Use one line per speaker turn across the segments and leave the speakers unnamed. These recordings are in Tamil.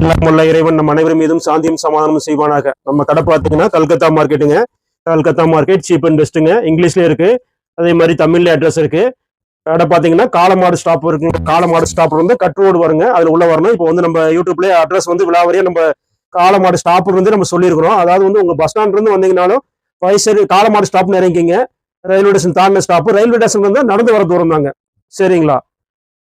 எல்லாம் உள்ள இறைவன் நம்ம அனைவரும் மீதும் சாந்தியும் சமாதானம் செய்வானாக. நம்ம கடை பார்த்தீங்கன்னா கல்கத்தா மார்க்கெட்டுங்க கல்கத்தா மார்க்கெட் சீப் அண்ட் பெஸ்ட்டுங்க இங்கிலீஷ்ல இருக்கு. அதே மாதிரி தமிழ்ல அட்ரஸ் இருக்கு. கடை பார்த்தீங்கன்னா காலமாடு ஸ்டாப் இருக்குங்க. காலமாடு ஸ்டாப் வந்து கட் ரோடு வருங்க. அதுல உள்ள வரணும். இப்போ வந்து நம்ம யூடியூப்லேயே அட்ரஸ் வந்து விழாவரியா நம்ம காலமாடு ஸ்டாப் இருந்து நம்ம சொல்லியிருக்கிறோம். அதாவது வந்து உங்க பஸ் ஸ்டாண்ட் இருந்து வந்தீங்கனாலும் வயசு காலமாடு ஸ்டாப்னு இறங்கிங்க ரயில்வே ஸ்டேஷன் தாண்டின ஸ்டாப் ரயில்வே ஸ்டேஷன் வந்து நடந்து வர தூரம் தாங்க. சரிங்களா?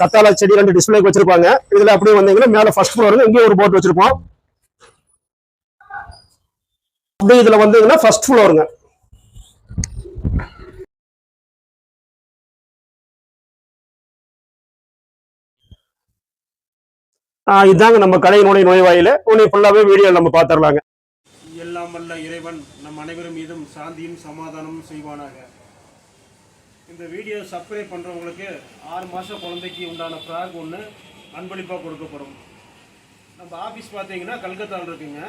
கத்தால செடி ரெண்டு டிஸ்பிளேக்கு வச்சிருப்பாங்க. இதுல அப்படியே வந்தீங்கன்னா மேல ஃபர்ஸ்ட் ஃப்ளோர் இங்கேயும் ஒரு போட் வச்சிருப்போம். அப்படியே இதுல வந்தீங்கன்னா ஃபர்ஸ்ட் ஃப்ளோருங்க ஆஹ் இதாங்க நம்ம கடையினுடைய நுழைவாயில. உன்னை ஃபுல்லாவே வீடியோ நம்ம பாத்துரலாங்க.
எல்லாம் வல்ல இறைவன் நம் அனைவரும் மீதும் சாந்தியும் சமாதானமும் செய்வானாக. இந்த வீடியோ சப்ஸ்கிரைப் பண்ணுறவங்களுக்கு ஆறு மாதம் குழந்தைக்கு உண்டான ஃப்ராக் ஒன்று அன்பளிப்பாக கொடுக்கப்படும். நம்ம ஆஃபீஸ் பார்த்தீங்கன்னா கல்கத்தாவில் இருக்குங்க.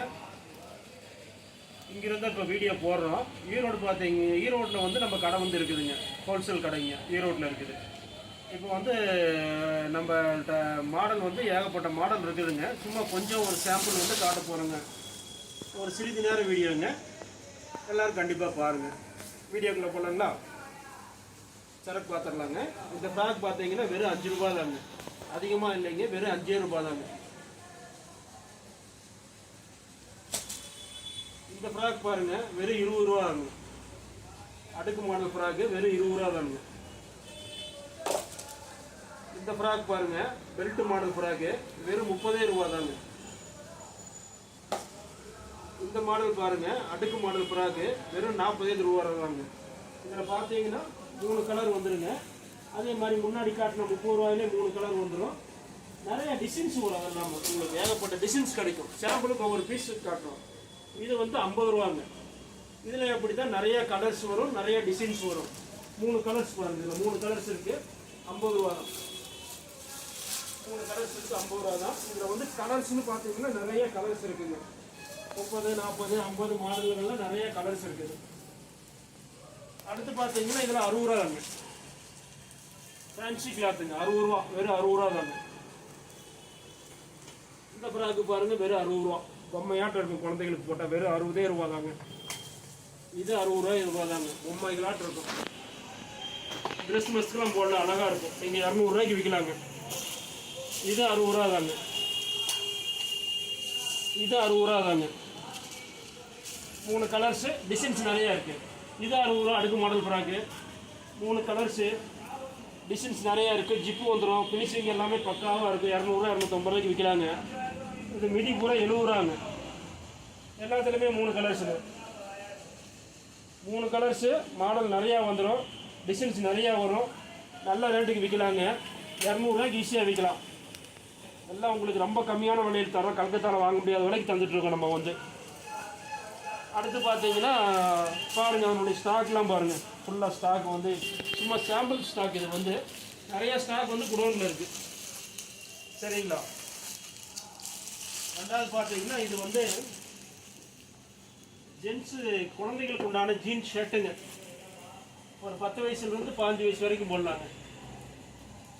இங்கிருந்து இப்போ வீடியோ போடுறோம். ஈரோடு பார்த்தீங்க ஈரோட்டில் வந்து நம்ம கடை வந்து இருக்குதுங்க. ஹோல்சேல் கடைங்க ஈரோட்டில் இருக்குது. இப்போ வந்து நம்மள்ட்ட மாடல் வந்து ஏகப்பட்ட மாடல் இருக்குதுங்க. சும்மா கொஞ்சம் ஒரு சாம்பிள் வந்து காட்ட போகிறோங்க ஒரு சிறிது நேரம் வீடியோங்க எல்லோரும் கண்டிப்பாக பாருங்கள் வீடியோக்குள்ளே போகலாங்களா சரக்கு பார்த்துடலாங்க இந்த ஃப்ராக் பார்த்தீங்கன்னா வெறும் அஞ்சு ரூபா தாங்க அதிகமாக இல்லைங்க வெறும் அஞ்சே ரூபா தாங்க இந்த ஃப்ராக் பாருங்க வெறும் இருபது ரூபா தாங்க அடுக்கு மாடல் ஃப்ராக்கு வெறும் இருபது ரூபா தாங்க இந்த ஃப்ராக் பாருங்க பெல்ட் மாடல் ஃப்ராக்கு வெறும் முப்பதே ரூபா தாங்க இந்த மாடல் பாருங்க அடுக்கு மாடல் ஃப்ராக்கு வெறும் நாற்பதே ரூபா தாங்க இதில் பார்த்தீங்கன்னா மூணு கலர் வந்துடுங்க அதே மாதிரி முன்னாடி காட்டின முப்பது ரூபாயிலே மூணு கலர் வந்துடும் நிறைய டிசைன்ஸ் வரும் அதெல்லாம் உங்களுக்கு ஏகப்பட்ட டிசைன்ஸ் கிடைக்கும். சாம்பிளுக்கு ஒவ்வொரு பீஸ் காட்டுறோம் இது வந்து ஐம்பது ரூபாங்க. இதில் எப்படி தான் நிறைய கலர்ஸ் வரும் நிறைய டிசைன்ஸ் வரும். மூணு கலர்ஸ் பாருங்கள் இதில் மூணு கலர்ஸ் இருக்குது ஐம்பது ரூபா தான். மூணு கலர்ஸ் இருக்குது ஐம்பது ரூபா தான். இதில் வந்து கலர்ஸ்னு பார்த்தீங்கன்னா நிறைய கலர்ஸ் இருக்குதுங்க முப்பது நாற்பது ஐம்பது மாடல்கள்லாம் நிறைய கலர்ஸ் இருக்குது. அடுத்து பார்த்தீங்கன்னா இதில் அறுபது ரூபா தாங்க ஃபேன்சி கிளாத்துங்க அறுபது ரூபா வெறும் அறுபது ரூபா தாங்க இந்த ஃப்ராக்கு பாருங்க வெறும் அறுபது ரூபா. பொம்மையாட்டம் இருக்கும் குழந்தைகளுக்கு போட்டால் வெறும் அறுபதே ரூபா தாங்க. இது அறுபது ரூபா ரூபா தாங்க. பொம்மைகளாட்டம் இருக்கும். கிறிஸ்மஸ்க்குலாம் போடல அழகாக இருக்கும். நீங்கள் இரநூறுவாய்க்கு விற்கலாங்க இது அறுபது ரூபா தாங்க. இது அறுபது ரூபா தாங்க. மூணு கலர்ஸு டிசைன்ஸ் நிறையா இருக்குது இது அறுபது ரூபா அடுக்கு மாடல் ஃப்ராக்கு மூணு கலர்ஸு டிசைன்ஸ் நிறையா இருக்குது ஜிப்பு வந்துடும் ஃபினிஷிங் எல்லாமே பக்காவாக இருக்குது இரநூறுவா இரநூத்தம்பது ரூபாய்க்கு விற்கிறாங்க இது மிடி பூரா எழுபது ரூபாங்க எல்லாத்துலேயுமே மூணு கலர்ஸு மூணு கலர்ஸு மாடல் நிறையா வந்துடும் டிசைன்ஸ் நிறையா வரும். நல்ல ரேட்டுக்கு விற்கலாங்க இரநூறுவாய்க்கு ஈஸியாக விற்கலாம் எல்லாம் உங்களுக்கு ரொம்ப கம்மியான விலையில் தரோம் கல்கத்தாவில் வாங்க முடியாத விலைக்கு தந்துட்டுருக்கோம் நம்ம வந்து. அடுத்து பார்த்தீங்கன்னா பாருங்கள் அதனுடைய ஸ்டாக்லாம் பாருங்கள் ஃபுல்லாக ஸ்டாக் வந்து சும்மா சாம்பிள் ஸ்டாக் இது வந்து. நிறைய ஸ்டாக் வந்து குடோனில் இருக்குது சரிங்களா? ரெண்டாவது பார்த்தீங்கன்னா இது வந்து ஜென்ஸு குழந்தைகளுக்கு உண்டான ஜீன்ஸ் ஷர்ட்டுங்க ஒரு பத்து வயசுலேருந்து பாஞ்சு வயசு வரைக்கும் போடலாங்க.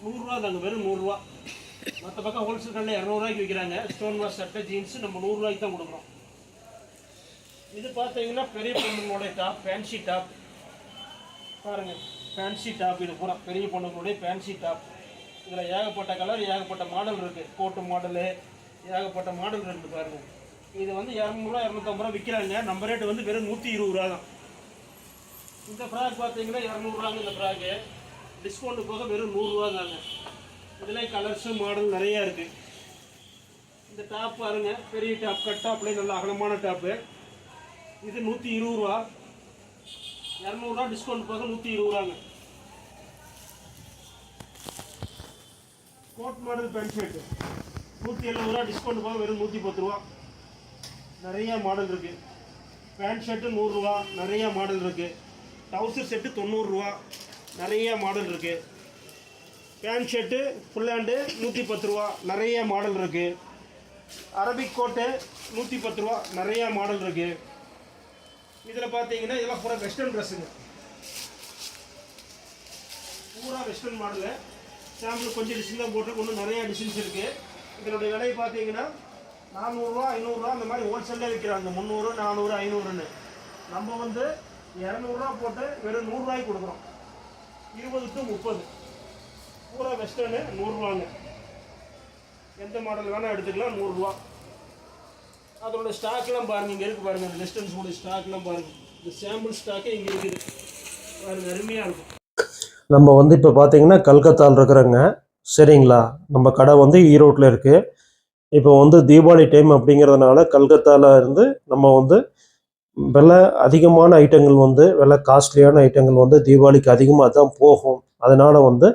நூறுரூவா தாங்க வெறும் நூறுரூவா. மற்ற பக்கம் ஹோல்சேல் கடையில் இரநூறுவாய்க்கு விற்கிறாங்க. ஸ்டோன் வாஷ் ஷர்ட்டு ஜீன்ஸ் நம்ம நூறுரூவாய்க்கு தான் கொடுக்குறோம். இது பார்த்தீங்கன்னா பெரிய பொண்ணுங்களுடைய டாப் ஃபேன்சி டாப் பாருங்க ஃபேன்சி டாப் இது பூரா பெரிய பொண்ணுங்களுடைய ஃபேன்சி டாப் இதில் ஏகப்பட்ட கலர் ஏகப்பட்ட மாடல் இருக்குது கோட்டு மாடலு ஏகப்பட்ட மாடல் இருக்குது பாருங்கள் இது வந்து இரநூறுவா இரநூத்தம்பது ரூபா விற்கிறாங்க நம்ம ரேட்டு வந்து வெறும் நூற்றி இருபது ரூபா தான். இந்த ஃப்ராக் பார்த்தீங்கன்னா இரநூறுவாங்க இந்த ஃப்ராக்கு டிஸ்கவுண்ட் போக வெறும் நூறுரூவா தாங்க. இதில் கலர்ஸு மாடல் நிறையா இருக்குது இந்த டாப் பாருங்க பெரிய டாப் கட் டாப்லேயே நல்ல அகலமான டாப்பு இது நூற்றி இருபது ரூபா. இரநூறுவா டிஸ்கவுண்ட் போக நூற்றி இருபது ரூபாங்க. கோட் மாடல் பேண்ட் ஷர்ட் நூற்றி எழுபது ரூபா டிஸ்கவுண்ட் போக வெறும் நூற்றி பத்து ரூபா. நிறையா மாடல் இருக்குது பேண்ட் ஷர்ட்டு நூறுரூவா நிறையா மாடல் இருக்குது டவுசர் செட்டு தொண்ணூறுரூவா நிறையா மாடல் இருக்குது பேண்ட் ஷர்ட்டு ஃபுல் ஹேண்டு நூற்றி பத்து ரூபா. நிறைய மாடல் இருக்குது அரபிக் கோட்டு நூற்றி பத்து ரூபா. நிறையா மாடல் இருக்குது இதில் பார்த்தீங்கன்னா இதெல்லாம் பூரா வெஸ்டர்ன் ட்ரெஸ்ஸுங்க பூரா வெஸ்டர்ன் மாடலு சாம்பிள் கொஞ்சம் டிசைன் தான் போட்டு இன்னும் நிறையா டிசைன்ஸ் இருக்குது இதனுடைய விலை பார்த்தீங்கன்னா நானூறுரூவா ஐநூறுரூவா அந்த மாதிரி ஹோல்சேல்லே விற்கிறாங்க முந்நூறு நானூறு ஐநூறுன்னு. நம்ம வந்து இரநூறுவா போட்டு வெறும் நூறுரூவாய்க்கு கொடுக்குறோம். இருபது டு முப்பது. பூரா வெஸ்டர்னு நூறுரூவாங்க எந்த மாடல் வேணால் எடுத்துக்கலாம் நூறுரூவா அதோட ஸ்டாக்லாம் பாருங்கள் இங்கே இருக்குது பாருங்கள் அந்த வெஸ்டர்ன்ஸோட ஸ்டாக்லாம் பாருங்கள் இந்த சாம்பிள் ஸ்டாக்கே இங்கே இருக்குது பாருங்கள் அருமையாக இருக்கும்.
நம்ம வந்து இப்போ பார்த்தீங்கன்னா கல்கத்தாவில் இருக்கிறோங்க. சரிங்களா? நம்ம கடை வந்து ஈரோட்டில் இருக்குது இப்போ வந்து தீபாவளி டைம் அப்படிங்கிறதுனால கல்கத்தாவில் இருந்து நம்ம வந்து விலை அதிகமான ஐட்டங்கள் வந்து விலை காஸ்ட்லியான ஐட்டங்கள் வந்து தீபாவளிக்கு அதிகமாக தான் போகும். அதனால் வந்து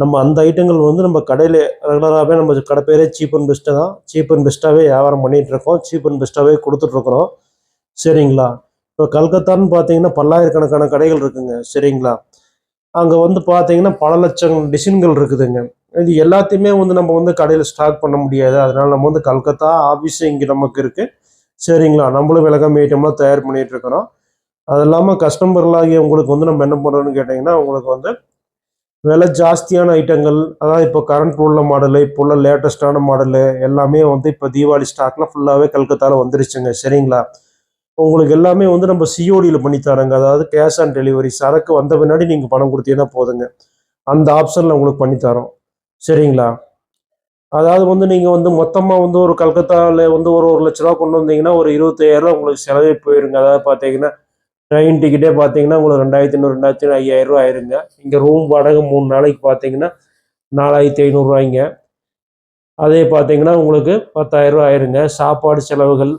நம்ம அந்த ஐட்டங்கள் வந்து நம்ம கடையில் ரெகுலராகவே நம்ம கடை பேரே சீப் அண்ட் பெஸ்ட்டு தான். சீப் அண்ட் பெஸ்ட்டாகவே வியாபாரம் பண்ணிகிட்ருக்கோம் சீப் அண்ட் பெஸ்ட்டாகவே கொடுத்துட்ருக்குறோம் சரிங்களா? இப்போ கல்கத்தான்னு பார்த்தீங்கன்னா பல்லாயிரக்கணக்கான கடைகள் இருக்குங்க. சரிங்களா? அங்கே வந்து பார்த்தீங்கன்னா பல லட்சம் டிசைன்கள் இருக்குதுங்க. இது எல்லாத்தையுமே வந்து நம்ம வந்து கடையில் ஸ்டாக் பண்ண முடியாது. அதனால நம்ம வந்து கல்கத்தா ஆஃபீஸ் இங்கே நமக்கு இருக்குது சரிங்களா? நம்மளும் விலகம் ஐட்டம்லாம் தயார் பண்ணிகிட்ருக்குறோம் அது இல்லாமல் கஸ்டமர்களாகிய உங்களுக்கு வந்து நம்ம என்ன பண்ணுறோம்னு கேட்டிங்கன்னா உங்களுக்கு வந்து விலை ஜாஸ்தியான ஐட்டங்கள் அதாவது இப்போ கரண்ட் உள்ள மாடலு இப்போ உள்ள லேட்டஸ்டான மாடலு எல்லாமே வந்து இப்போ தீபாவளி ஸ்டாக்லாம் ஃபுல்லாகவே கல்கத்தாவில் வந்துருச்சுங்க. சரிங்களா? உங்களுக்கு எல்லாமே வந்து நம்ம சிஓடியில் பண்ணித்தரோங்க அதாவது கேஷ் ஆன் டெலிவரி சரக்கு வந்த பின்னாடி நீங்கள் பணம் கொடுத்தீங்கன்னா போதுங்க. அந்த ஆப்ஷனில் உங்களுக்கு பண்ணித்தரோம் சரிங்களா? அதாவது வந்து நீங்கள் வந்து மொத்தமாக வந்து ஒரு கல்கத்தாவில் வந்து ஒரு ஒரு லட்ச ரூபா கொண்டு வந்தீங்கன்னா ஒரு இருபத்தாயிரம் உங்களுக்கு செலவே போயிருங்க. அதாவது பார்த்தீங்கன்னா ட்ரெயின் டிக்கெட்டே பார்த்தீங்கன்னா உங்களுக்கு ரெண்டாயிரத்தி ஐநூறு ரெண்டாயிரத்தி ஐநூறு, ஐயாயிரம் ஆயிருங்க. இங்கே ரூம் வாடகை மூணு நாளைக்கு பார்த்தீங்கன்னா நாலாயிரத்தி ஐநூறுரூவாய்ங்க அதே பார்த்தீங்கன்னா உங்களுக்கு பத்தாயிரம் ரூபா ஆயிருங்க. சாப்பாடு செலவுகள்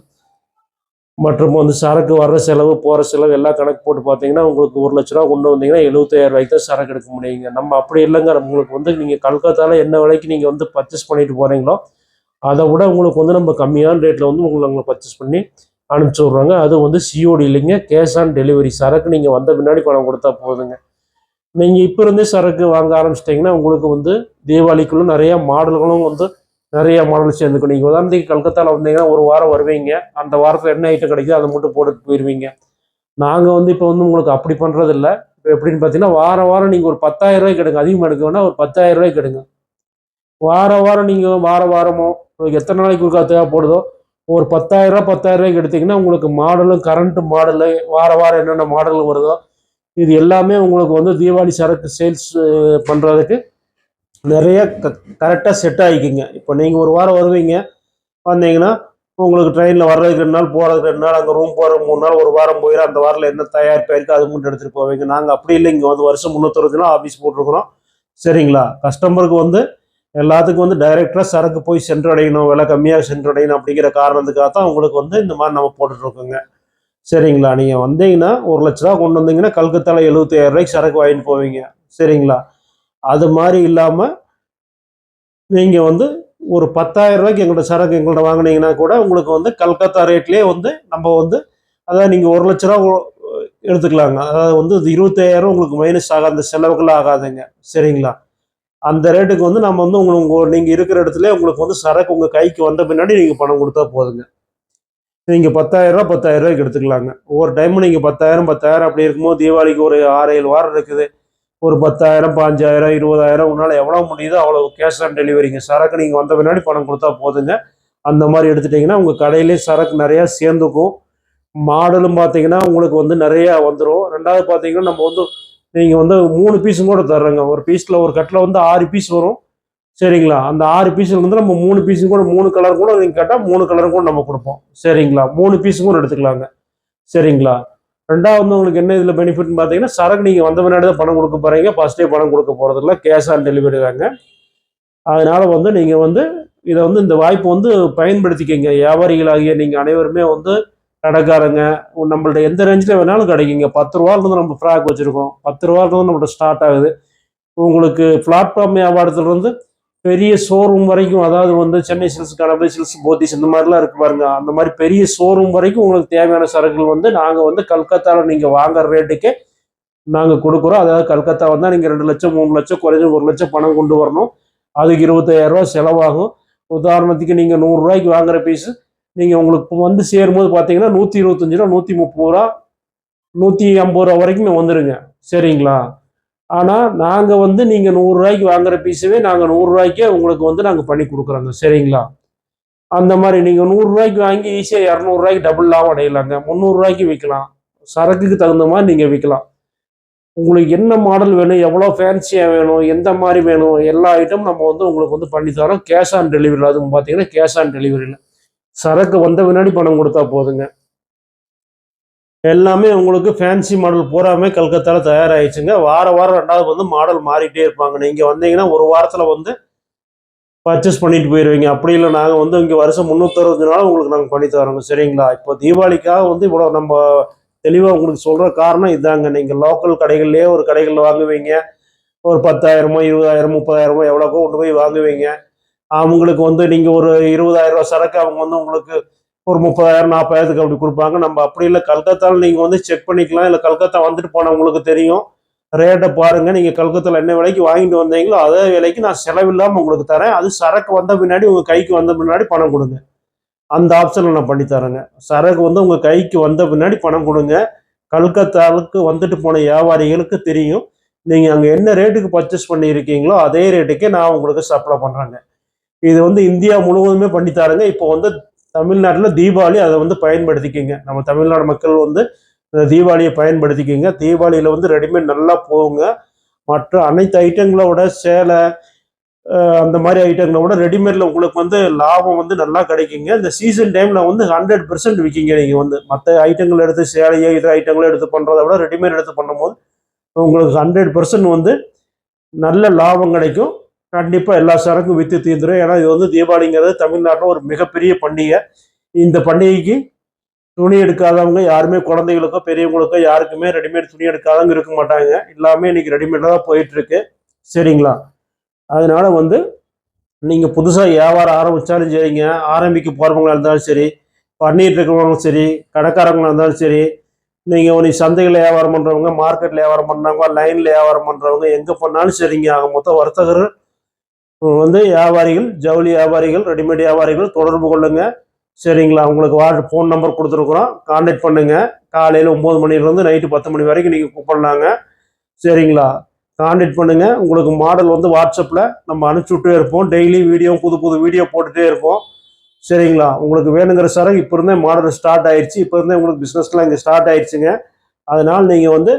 மற்றும் வந்து சரக்கு வர்ற செலவு போகிற செலவு எல்லாம் கணக்கு போட்டு பார்த்தீங்கன்னா உங்களுக்கு ஒரு லட்ச ரூபா கொண்டு வந்தீங்கன்னா எழுபத்தாயிரம் ரூபாய்க்கு தான் சரக்கு எடுக்க முடியுங்க. நம்ம அப்படி இல்லைங்க. உங்களுக்கு வந்து நீங்கள் கல்கத்தாவில் என்ன விலைக்கு நீங்கள் வந்து பர்ச்சேஸ் பண்ணிட்டு போகிறீங்களோ அதை விட உங்களுக்கு வந்து நம்ம கம்மியான ரேட்டில் வந்து உங்களை உங்களை பர்ச்சேஸ் பண்ணி அனுப்பிச்சி விட்றாங்க. அது வந்து சிஓடி இல்லைங்க. கேஷ் ஆன் டெலிவரி சரக்கு நீங்கள் வந்த பின்னாடி பணம் கொடுத்தா போதுங்க. நீங்கள் இப்போ இருந்தே சரக்கு வாங்க ஆரம்பிச்சிட்டிங்கன்னா உங்களுக்கு வந்து தீபாவளிக்குள்ள நிறையா மாடல்களும் வந்து நிறைய மாடல் சேர்ந்துக்கும். நீங்கள் உதாரணத்துக்கு கல்கத்தாவில் வந்தீங்கன்னா ஒரு வாரம் வருவீங்க. அந்த வாரத்தில் என்ன ஐட்டம் கிடைக்குதோ அதை மட்டும் போட்டுட்டு போயிடுவீங்க நாங்கள் வந்து இப்போ வந்து உங்களுக்கு அப்படி பண்ணுறது இல்லை இப்போ எப்படின்னு பார்த்தீங்கன்னா வாரம் வாரம் நீங்கள் ஒரு பத்தாயிரம் ரூபாய் கெடுங்க அதிகமாக எடுக்க வேணா ஒரு பத்தாயிரம் ரூபாய் கெடுங்க வார வாரம் நீங்கள் வார வாரமோ உங்களுக்கு எத்தனை நாளைக்கு ஒருக்கா தேவைப்படுதோ ஒரு பத்தாயிரம் ரூபாய் பத்தாயிரம் ரூபாய்க்கு எடுத்தீங்கன்னா உங்களுக்கு மாடலும் கரண்ட் மாடலு வார வாரம் என்னென்ன மாடல் வருதோ இது எல்லாமே உங்களுக்கு வந்து தீபாவளி சரக்கு சேல்ஸ் பண்ணுறதுக்கு நிறைய க கரெக்டாக செட் ஆகிக்குங்க. இப்போ நீங்கள் ஒரு வாரம் வருவீங்க வந்தீங்கன்னா உங்களுக்கு ட்ரெயினில் வர்றதுக்கு ரெண்டு நாள் போகிறதுக்கு ரெண்டு நாள் அங்கே ரூம் போகிற மூணு நாள் ஒரு வாரம் போயிடும் அந்த வாரில் என்ன தயாரிப்பாக இருக்குது அது மட்டும் எடுத்துகிட்டு போவீங்க. நாங்கள் அப்படி இல்லை இங்கே வந்து வருஷம் முந்நூற்றி நாள் ஆஃபீஸ் போட்டிருக்கிறோம். சரிங்களா? கஸ்டமருக்கு வந்து எல்லாத்துக்கும் வந்து டைரெக்டாக சரக்கு போய் சென்றடையணும் விலை கம்மியாக சென்றடையணும் அப்படிங்கிற காரணத்துக்காக தான் உங்களுக்கு வந்து இந்த மாதிரி நம்ம போட்டுட்ருக்கோங்க. சரிங்களா? நீங்கள் வந்தீங்கன்னா ஒரு லட்ச ரூபா கொண்டு வந்தீங்கன்னா கல்கத்தாவில் எழுபத்தாயிரம் ரூபாய்க்கு சரக்கு வாங்கிட்டு போவீங்க. சரிங்களா? அது மாதிரி இல்லாமல் நீங்கள் வந்து ஒரு பத்தாயிரம் ரூபாய்க்கு எங்கள்கிட்ட சரக்கு எங்கள்கிட்ட வாங்குனீங்கன்னா கூட உங்களுக்கு வந்து கல்கத்தா ரேட்லேயே வந்து நம்ம வந்து அதாவது நீங்கள் ஒரு லட்ச ரூபா எடுத்துக்கலாங்க. அதாவது வந்து இது இருபத்தாயிரம் உங்களுக்கு மைனஸ் ஆகாது அந்த ஆகாதுங்க. சரிங்களா? அந்த ரேட்டுக்கு வந்து நம்ம வந்து உங்களுக்கு உங்கள் நீங்கள் இருக்கிற இடத்துல உங்களுக்கு வந்து சரக்கு உங்கள் கைக்கு வந்த பின்னாடி நீங்கள் பணம் கொடுத்தா போதுங்க. நீங்கள் பத்தாயிரம் ரூபா ரூபாய்க்கு எடுத்துக்கலாங்க. ஒவ்வொரு டைமும் நீங்கள் பத்தாயிரம் பத்தாயிரம் அப்படி இருக்கும்போது தீபாவளிக்கு ஒரு ஆறு ஏழு வாரம் இருக்குது. ஒரு பத்தாயிரம் பாஞ்சாயிரம் இருபதாயிரம் உன்னால் எவ்வளோ முடியுதோ அவ்வளோ கேஷ் ஆன் டெலிவரிங்க சரக்கு நீங்கள் வந்த பின்னாடி பணம் கொடுத்தா போதுங்க. அந்த மாதிரி எடுத்துட்டிங்கன்னா உங்கள் கடையிலே சரக்கு நிறையா சேர்ந்துக்கும். மாடலும் பார்த்தீங்கன்னா உங்களுக்கு வந்து நிறையா வந்துடும் ரெண்டாவது பார்த்தீங்கன்னா நம்ம வந்து நீங்கள் வந்து மூணு பீஸும் கூட தர்றோங்க. ஒரு பீஸில் ஒரு கட்டில் வந்து ஆறு பீஸ் வரும். சரிங்களா? அந்த ஆறு பீஸில் வந்து நம்ம மூணு பீஸும் கூட மூணு கலர் கூட நீங்கள் கேட்டால் மூணு கலரும் கூட நம்ம கொடுப்போம். சரிங்களா? மூணு பீஸும் கூட எடுத்துக்கலாங்க. சரிங்களா? ரெண்டாவது வந்து உங்களுக்கு என்ன இதில் பெனிஃபிட்னு பார்த்தீங்கன்னா சரக்கு நீங்கள் வந்த முன்னாடி தான் பணம் கொடுக்க போகிறீங்க ஃபஸ்ட்டே பணம் கொடுக்க போகிறதில்ல கேஷ் ஆன் டெலிவரி தாங்க. அதனால் வந்து நீங்கள் வந்து இதை வந்து இந்த வாய்ப்பு வந்து பயன்படுத்திக்கங்க. வியாபாரிகளாகிய நீங்கள் அனைவருமே வந்து கடைக்காரங்க நம்மள்ட்ட எந்த ரேஞ்சில் வேணாலும் கிடைக்குங்க. பத்து ரூபாலேருந்து நம்ம ஃப்ராக் வச்சுருக்கோம் பத்து ரூபாலேருந்து நம்மள்ட்ட ஸ்டார்ட் ஆகுது. உங்களுக்கு பிளாட்ஃபார்ம் வியாபாரத்துலேருந்து பெரிய ஷோரூம் வரைக்கும் அதாவது வந்து சென்னை சில்ஸ் கணபதி சில்ஸ் போத்திஸ் இந்த மாதிரிலாம் இருக்கு பாருங்க. அந்த மாதிரி பெரிய ஷோரூம் வரைக்கும் உங்களுக்கு தேவையான சரக்குகள் வந்து நாங்கள் வந்து கல்கத்தாவில் நீங்கள் வாங்குற ரேட்டுக்கே நாங்கள் கொடுக்குறோம். அதாவது கல்கத்தா வந்தால் நீங்கள் ரெண்டு லட்சம் மூணு லட்சம் குறைஞ்ச ஒரு லட்சம் பணம் கொண்டு வரணும். அதுக்கு இருபத்தாயிரம் ரூபா செலவாகும். உதாரணத்துக்கு நீங்கள் நூறுரூவாய்க்கு வாங்குற பீஸு நீங்கள் உங்களுக்கு வந்து சேரும்போது பார்த்தீங்கன்னா நூற்றி இருபத்தஞ்சி ரூபா நூற்றி முப்பது ரூபா நூற்றி ஐம்பது ரூபா வரைக்கும் வந்துருங்க. சரிங்களா? ஆனால் நாங்கள் வந்து நீங்கள் நூறுரூவாய்க்கு வாங்குற பீஸுவே நாங்கள் நூறுரூவாய்க்கே உங்களுக்கு வந்து நாங்கள் பண்ணி கொடுக்குறோங்க. சரிங்களா? அந்த மாதிரி நீங்கள் நூறுரூவாய்க்கு வாங்கி ஈஸியாக இரநூறுவாய்க்கு டபுள் லாபம் அடையலாங்க. முந்நூறுரூவாய்க்கு விற்கலாம் சரக்குக்கு தகுந்த மாதிரி நீங்கள் விற்கலாம் உங்களுக்கு என்ன மாடல் வேணும் எவ்வளோ ஃபேன்சியாக வேணும் எந்த மாதிரி வேணும் எல்லா ஐட்டமும் நம்ம வந்து உங்களுக்கு வந்து பண்ணி தரோம். கேஷ் ஆன் டெலிவரி அதுவும் பார்த்தீங்கன்னா கேஷ் ஆன் டெலிவரியில் சரக்கு வந்த பின்னாடி பணம் கொடுத்தா போதுங்க. எல்லாமே உங்களுக்கு ஃபேன்சி மாடல் பூராமே கல்கத்தாவில் தயாராகிடுச்சுங்க வார வாரம் ரெண்டாவது வந்து மாடல் மாறிட்டே இருப்பாங்க. நீங்கள் வந்தீங்கன்னா ஒரு வாரத்தில் வந்து பர்ச்சேஸ் பண்ணிட்டு போயிடுவீங்க அப்படி இல்லை நாங்கள் வந்து இங்கே வருஷம் முந்நூற்றறுபது நாள் உங்களுக்கு நாங்கள் பண்ணி தரோங்க. சரிங்களா? இப்போ தீபாவளிக்காக வந்து இவ்வளோ நம்ம தெளிவாக உங்களுக்கு சொல்கிற காரணம் இதாங்க. நீங்கள் லோக்கல் கடைகள்லேயே ஒரு கடைகளில் வாங்குவீங்க. ஒரு பத்தாயிரமோ இருபதாயிரமோ முப்பதாயிரமோ எவ்வளோக்கோ கொண்டு போய் வாங்குவீங்க. அவங்களுக்கு வந்து நீங்கள் ஒரு இருபதாயிரம் ரூபா சரக்கு அவங்க வந்து உங்களுக்கு ஒரு முப்பதாயிரம் நாற்பதாயிரத்துக்கு அப்படி கொடுப்பாங்க. நம்ம அப்படி இல்லை கல்கத்தாவில் நீங்கள் வந்து செக் பண்ணிக்கலாம். இல்லை கல்கத்தா வந்துட்டு போனவங்களுக்கு தெரியும். ரேட்டை பாருங்கள் நீங்கள் கல்கத்தாவில் என்ன விலைக்கு வாங்கிட்டு வந்தீங்களோ அதே விலைக்கு நான் செலவில்லாமல் உங்களுக்கு தரேன். அது சரக்கு வந்த பின்னாடி உங்கள் கைக்கு வந்த பின்னாடி பணம் கொடுங்க. அந்த ஆப்ஷனில் நான் பண்ணி தரேங்க. சரக்கு வந்து உங்கள் கைக்கு வந்த பின்னாடி பணம் கொடுங்க. கல்கத்தாவுக்கு வந்துட்டு போன வியாபாரிகளுக்கு தெரியும். நீங்கள் அங்கே என்ன ரேட்டுக்கு பர்ச்சேஸ் பண்ணியிருக்கீங்களோ அதே ரேட்டுக்கே நான் உங்களுக்கு சப்ளை பண்ணுறேங்க இது வந்து இந்தியா முழுவதுமே பண்ணித்தாருங்க. இப்போ வந்து தமிழ்நாட்டில் தீபாவளி அதை வந்து பயன்படுத்திக்கிங்க. நம்ம தமிழ்நாடு மக்கள் வந்து இந்த தீபாவளியை பயன்படுத்திக்கிங்க. தீபாவளியில் வந்து ரெடிமேட் நல்லா போகுங்க. மற்ற அனைத்து ஐட்டங்களை விட சேலை அந்த மாதிரி ஐட்டங்களை விட ரெடிமேடில் உங்களுக்கு வந்து லாபம் வந்து நல்லா கிடைக்குங்க. இந்த சீசன் டைமில் வந்து ஹண்ட்ரட் பெர்சன்ட் விற்கிங்க நீங்கள் வந்து. மற்ற ஐட்டங்கள் எடுத்து சேலையோ இதர ஐட்டங்களோ எடுத்து பண்ணுறத விட ரெடிமேட் எடுத்து பண்ணும்போது உங்களுக்கு ஹண்ட்ரட் பெர்சன்ட் வந்து நல்ல லாபம் கிடைக்கும். கண்டிப்பாக எல்லா சரக்கும் விற்று தீர்ந்துடும் ஏன்னா இது வந்து தீபாவளிங்கிறது தமிழ்நாட்டில் ஒரு மிகப்பெரிய பண்டிகை. இந்த பண்டிகைக்கு துணி எடுக்காதவங்க யாருமே குழந்தைகளுக்கோ பெரியவங்களுக்கோ யாருக்குமே ரெடிமேட் துணி எடுக்காதவங்க இருக்க மாட்டாங்க. எல்லாமே இன்னைக்கு ரெடிமேடாக தான் போயிட்டுருக்கு. சரிங்களா? அதனால வந்து நீங்கள் புதுசாக வியாபாரம் ஆரம்பித்தாலும் சரிங்க. ஆரம்பிக்க போகிறவங்களா இருந்தாலும் சரி பண்ணிட்டு இருக்கிறவங்களும் சரி கடைக்காரங்களாக இருந்தாலும் சரி நீங்கள் ஒரு சந்தையில் வியாபாரம் பண்ணுறவங்க மார்க்கெட்டில் வியாபாரம் பண்ணுறவங்க லைனில் வியாபாரம் பண்ணுறவங்க எங்கே பண்ணாலும் சரிங்க. ஆக மொத்தம் வர்த்தகர் வந்து வியாபாரிகள் ஜவுளி வியாபாரிகள் ரெடிமேட் வியாபாரிகள் தொடர்பு கொள்ளுங்க. சரிங்களா? உங்களுக்கு வாட் ஃபோன் நம்பர் கொடுத்துருக்குறோம். கான்டாக்ட் பண்ணுங்க. காலையில் ஒம்பது மணிலேருந்து நைட்டு பத்து மணி வரைக்கும் நீங்கள் கூப்பிடலாங்க. சரிங்களா? கான்டாக்ட் பண்ணுங்க. உங்களுக்கு மாடல் வந்து வாட்ஸ்அப்பில் நம்ம அனுப்பிச்சுட்டே இருப்போம். டெய்லி வீடியோ புது புது வீடியோ போட்டுகிட்டே இருப்போம். சரிங்களா? உங்களுக்கு வேணுங்கிற சரக்கு இப்போ இருந்தே மாடல் ஸ்டார்ட் ஆயிடுச்சு இப்போ இருந்தே உங்களுக்கு பிஸ்னஸ்லாம் இங்கே ஸ்டார்ட் ஆயிடுச்சுங்க அதனால் நீங்கள் வந்து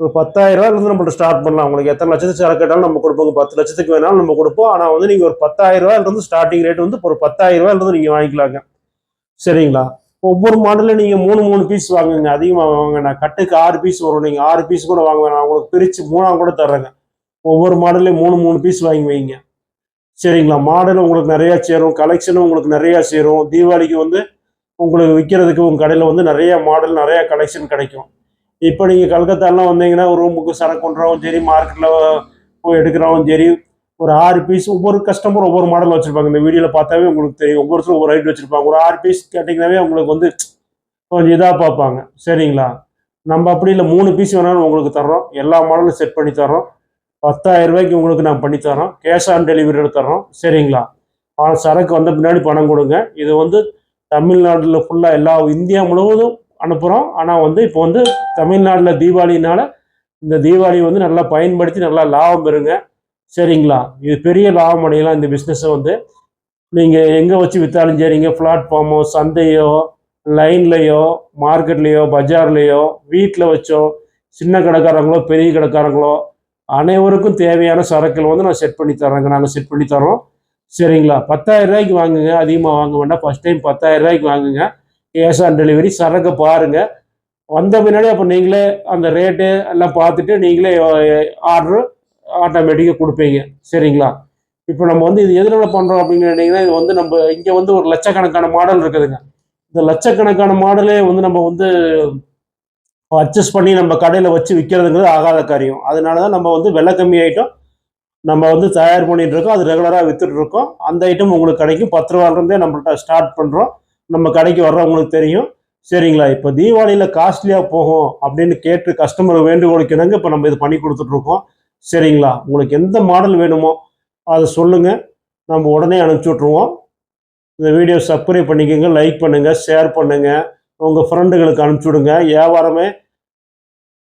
ஒரு பத்தாயிரம் ரூபாயிலிருந்து நம்மள்ட்ட ஸ்டார்ட் பண்ணலாம். உங்களுக்கு எத்தனை லட்சத்துக்கு சரக்கு கேட்டாலும் நம்ம கொடுப்போம். பத்து லட்சத்துக்கு வேணாலும் நம்ம கொடுப்போம். ஆனால் வந்து நீங்கள் ஒரு பத்தாயிரம் ரூபாயிலிருந்து ஸ்டார்டிங் ரேட் வந்து ஒரு பத்தாயிரம் ரூபாயிலிருந்து நீங்கள் வாங்கிக்கலாங்க. சரிங்களா? ஒவ்வொரு மாடலில் நீங்கள் மூணு மூணு பீஸ் வாங்குங்க. அதிகமாக வாங்க நான் கட்டுக்கு ஆறு பீஸ் வரும். நீங்கள் ஆறு பீஸ் கூட வாங்க வேணாம் உங்களுக்கு பிரித்து மூணாக கூட தர்றேங்க. ஒவ்வொரு மாடல்லையும் மூணு மூணு பீஸ் வாங்கி வைங்க. சரிங்களா? மாடல் உங்களுக்கு நிறையா சேரும். கலெக்ஷனும் உங்களுக்கு நிறையா சேரும். தீபாவளிக்கு வந்து உங்களுக்கு விற்கிறதுக்கு உங்கள் கடையில் வந்து நிறையா மாடல் நிறையா கலெக்ஷன் கிடைக்கும். இப்போ நீங்கள் கல்கத்தாலாம் வந்தீங்கன்னா ஒரு ரூமுக்கு சரக்கு பண்ணுறவும் சரி மார்க்கெட்டில் போய் எடுக்கிறவும் சரி ஒரு ஆறு பீஸ் ஒவ்வொரு கஸ்டமர் ஒவ்வொரு மாடல் வச்சுருப்பாங்க. இந்த வீடியோவில் பார்த்தாவே உங்களுக்கு தெரியும். ஒவ்வொருத்தரும் ஒவ்வொரு ரைட் வச்சுருப்பாங்க. ஒரு ஆறு பீஸ் கேட்டிங்கனாவே உங்களுக்கு வந்து கொஞ்சம் இதாக பார்ப்பாங்க. சரிங்களா? நம்ம அப்படி இல்லை மூணு பீஸ் வேணாலும் உங்களுக்கு தர்றோம். எல்லா மாடலும் செட் பண்ணி தர்றோம். பத்தாயிரம் ரூபாய்க்கு உங்களுக்கு நான் பண்ணி தரோம் கேஷ் ஆன் டெலிவரி தர்றோம். சரிங்களா? ஆனால் சரக்கு வந்த பின்னாடி பணம் கொடுங்க. இது வந்து தமிழ்நாட்டில் ஃபுல்லாக எல்லா இந்தியா முழுவதும் அனுப்புகிறோம் ஆனால் வந்து இப்போ வந்து தமிழ்நாட்டில் தீபாவளினால இந்த தீபாவளி வந்து நல்லா பயன்படுத்தி நல்லா லாபம் பெறுங்க. சரிங்களா? இது பெரிய லாபம் அடையலாம் இந்த பிஸ்னஸை வந்து. நீங்கள் எங்கே வச்சு விற்றாலும் சரிங்க பிளாட்ஃபார்மோ சந்தையோ லைன்லையோ மார்க்கெட்லேயோ பஜார்லேயோ வீட்டில் வச்சோ சின்ன கடைக்காரங்களோ பெரிய கடைக்காரங்களோ அனைவருக்கும் தேவையான சரக்குகள் வந்து நான் செட் பண்ணி தரேங்க நாங்கள் செட் பண்ணி தரோம் சரிங்களா? பத்தாயிரம் ரூபாய்க்கு வாங்குங்க. அதிகமாக வாங்க வேண்டாம். ஃபஸ்ட் டைம் பத்தாயிரம் ரூபாய்க்கு வாங்குங்க. கேஷ் ஆன் டெலிவரி சரக்கு பாருங்கள் வந்த பின்னாடி அப்போ நீங்களே அந்த ரேட்டு எல்லாம் பார்த்துட்டு நீங்களே ஆர்டரு ஆட்டோமேட்டிக்காக கொடுப்பீங்க. சரிங்களா? இப்போ நம்ம வந்து இது எதனால பண்ணுறோம் அப்படின்னு கேட்டிங்கன்னா இது வந்து நம்ம இங்கே வந்து ஒரு லட்சக்கணக்கான மாடல் இருக்குதுங்க. இந்த லட்சக்கணக்கான மாடலே வந்து நம்ம வந்து அட்ஜஸ்ட் பண்ணி நம்ம கடையில் வச்சு விற்கிறதுங்கிறது ஆகாத காரியம். அதனால தான் நம்ம வந்து விலை கம்மி ஐட்டம் நம்ம வந்து தயார் பண்ணிட்டு இருக்கோம். அது ரெகுலராக வித்துட்டு இருக்கோம். அந்த ஐட்டம் உங்களுக்கு கிடைக்கும். பத்து ரூபாலேருந்தே நம்மள்ட்ட ஸ்டார்ட் பண்ணுறோம் நம்ம கடைக்கு வர்றவங்களுக்கு தெரியும். சரிங்களா? இப்போ தீபாவளியில் காஸ்ட்லியாக போகும் அப்படின்னு கேட்டு கஸ்டமர் வேண்டுகோளுக்கு இணங்க இப்போ நம்ம இது பண்ணி கொடுத்துட்ருக்கோம். சரிங்களா? உங்களுக்கு எந்த மாடல் வேணுமோ அதை சொல்லுங்கள் நம்ம உடனே அனுப்பிச்சி விட்ருவோம் இந்த வீடியோ சப்ஸ்கிரைப் பண்ணிக்கோங்க லைக் பண்ணுங்கள் ஷேர் பண்ணுங்கள் உங்கள் ஃப்ரெண்டுகளுக்கு அனுப்பிச்சி விடுங்க. வியாபாரமே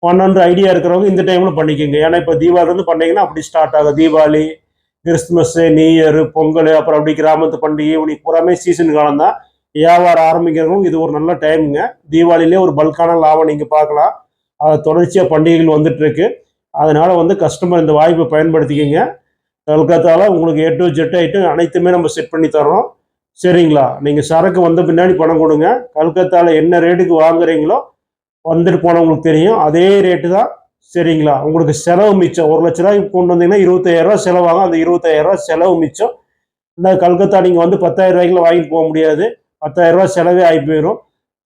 பன்னெண்டு ஐடியா இருக்கிறவங்க இந்த டைமில் பண்ணிக்கோங்க. ஏன்னா இப்போ தீபாவளி வந்து அப்படி ஸ்டார்ட் ஆகும் Deepavali Christmas new year Pongal அப்புறம் அப்படி கிராமத்து பண்டிகை இப்படி பூராமே சீசன் காலம் தான். வியாபாரம் ஆரம்பிக்கிறவங்க இது ஒரு நல்ல டைமுங்க தீபாவளியிலே ஒரு பல்கான லாபம் நீங்கள் பார்க்கலாம். அது தொடர்ச்சியாக பண்டிகைகள் வந்துட்டுருக்கு. அதனால் வந்து கஸ்டமர் இந்த வாய்ப்பை பயன்படுத்திக்கிங்க. கல்கத்தாவில் உங்களுக்கு எட்டு ஜெட் ஐட்டம் அனைத்துமே நம்ம செட் பண்ணி தர்றோம். சரிங்களா? நீங்கள் சரக்கு வந்த பின்னாடி பணம் கொடுங்க. கல்கத்தாவில் என்ன ரேட்டுக்கு வாங்குறீங்களோ வந்துட்டு போனவங்களுக்கு தெரியும். அதே ரேட்டு தான். சரிங்களா? உங்களுக்கு செலவு மிச்சம். ஒரு லட்ச ரூபாய்க்கு கொண்டு வந்தீங்கன்னா இருபத்தாயிரம் செலவாகும். அந்த இருபத்தாயிரரூவா செலவு மிச்சம். இந்த கல்கத்தா நீங்கள் வந்து பத்தாயிரம் ரூபாய்க்குள்ள வாங்கிட்டு போக முடியாது. பத்தாயிரம் ரூபா செலவே ஆகி போயிடும்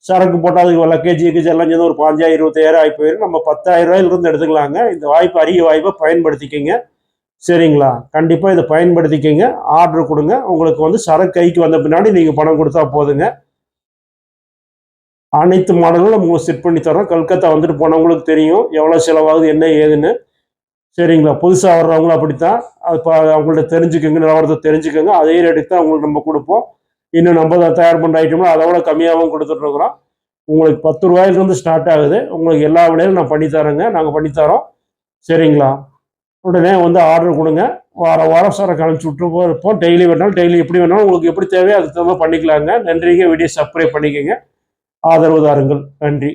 சரக்கு போட்டால் அதுக்கு லக்கேஜ் கிக்கேஜ் எல்லாம் சேர்ந்து ஒரு பாஞ்சாயிரம் இருபத்தாயிரம் ஆகி போயிடும் நம்ம பத்தாயிரம் ரூபாயிலிருந்து எடுத்துக்கலாங்க. இந்த வாய்ப்பு அரிய வாய்ப்பை பயன்படுத்திக்கங்க. சரிங்களா? கண்டிப்பாக இதை பயன்படுத்திக்கங்க. ஆர்டர் கொடுங்க. உங்களுக்கு வந்து சரக்கு கைக்கு வந்த பின்னாடி நீங்கள் பணம் கொடுத்தா போதுங்க. அனைத்து மாடலும் நம்ம செட் பண்ணி தரோம் கல்கத்தா வந்துட்டு போனவங்களுக்கு தெரியும். எவ்வளோ செலவாகுது என்ன ஏதுன்னு. சரிங்களா? புதுசாக வர்றவங்களும் அப்படித்தான். அது இப்போ அவங்கள்ட்ட தெரிஞ்சுக்கோங்க நிலவரத்தை தெரிஞ்சுக்கோங்க. அதே ரேட்டுக்கு தான் அவங்களுக்கு நம்ம கொடுப்போம். இன்னும் நம்ம தான் தயார் பண்ணுற ஐட்டம்லாம் அதை விட கம்மியாகவும் கொடுத்துட்ருக்குறோம் உங்களுக்கு பத்து ரூபாயிலிருந்து ஸ்டார்ட் ஆகுது. உங்களுக்கு எல்லா விலையிலும் நான் பண்ணித்தரேங்க நாங்கள் பண்ணித்தரோம் சரிங்களா? உடனே வந்து ஆர்டர் கொடுங்க. வாரம் வாரம் சார் கழிச்சு விட்டு இருப்போம். டெய்லி வேணாலும் டெய்லி எப்படி வேணாலும் உங்களுக்கு எப்படி தேவையோ அதுக்கு தகுந்த மாதிரி பண்ணிக்கலாங்க. நன்றிங்க. வீடியோ சப்ஸ்கிரைப் பண்ணிக்கோங்க. ஆதரவு தாருங்கள். நன்றி.